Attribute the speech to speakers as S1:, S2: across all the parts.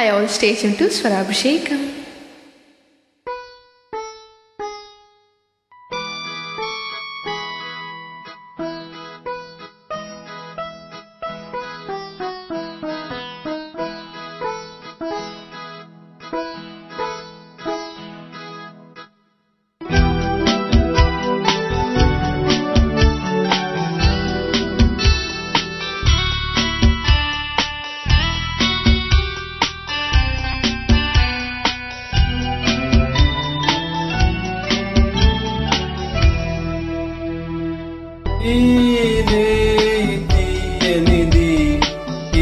S1: Hi all, stay tuned to Swarabhishekam.
S2: తీయనిది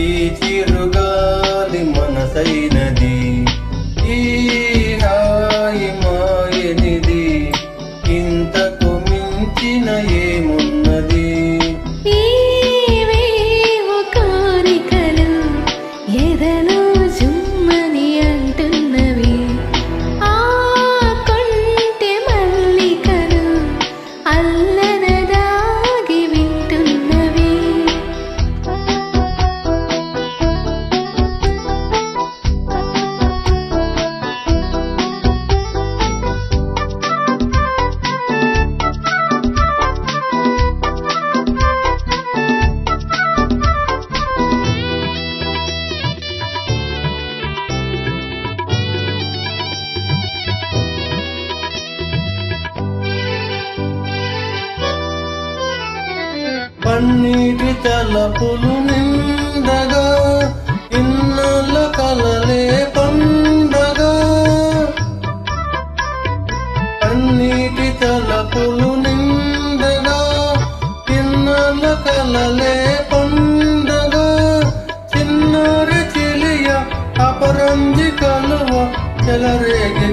S2: ఈ చిరుగాలి మనసైనది. ఈ పన్నీటి తలపులు నిండగా ఇన్నల కలలే పండగ. పన్నీటి తలపులు నిండగా ఇన్నల కలలే పండగ. చిన్నారి చిలియ అపరంజి కలువ చెలరేగి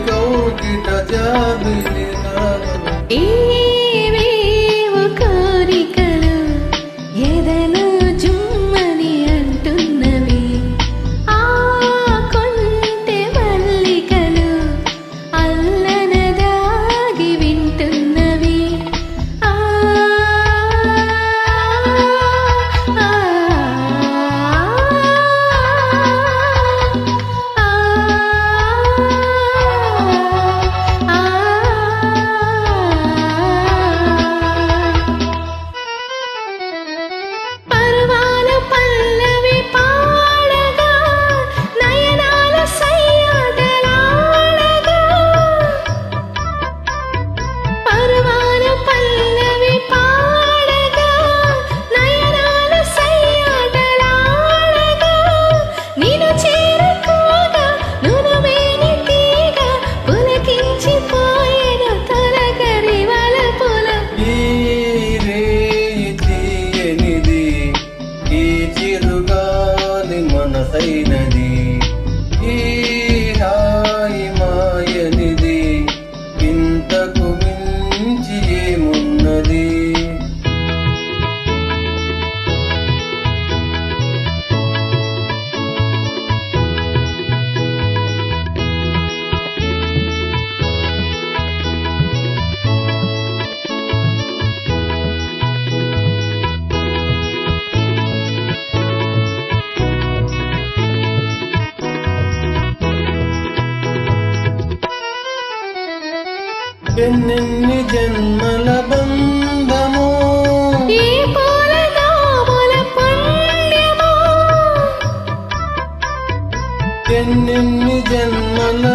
S2: మనసైనది ఎన్నెన్ని జన్మల బంధమో. ఎన్నెన్ని జన్మల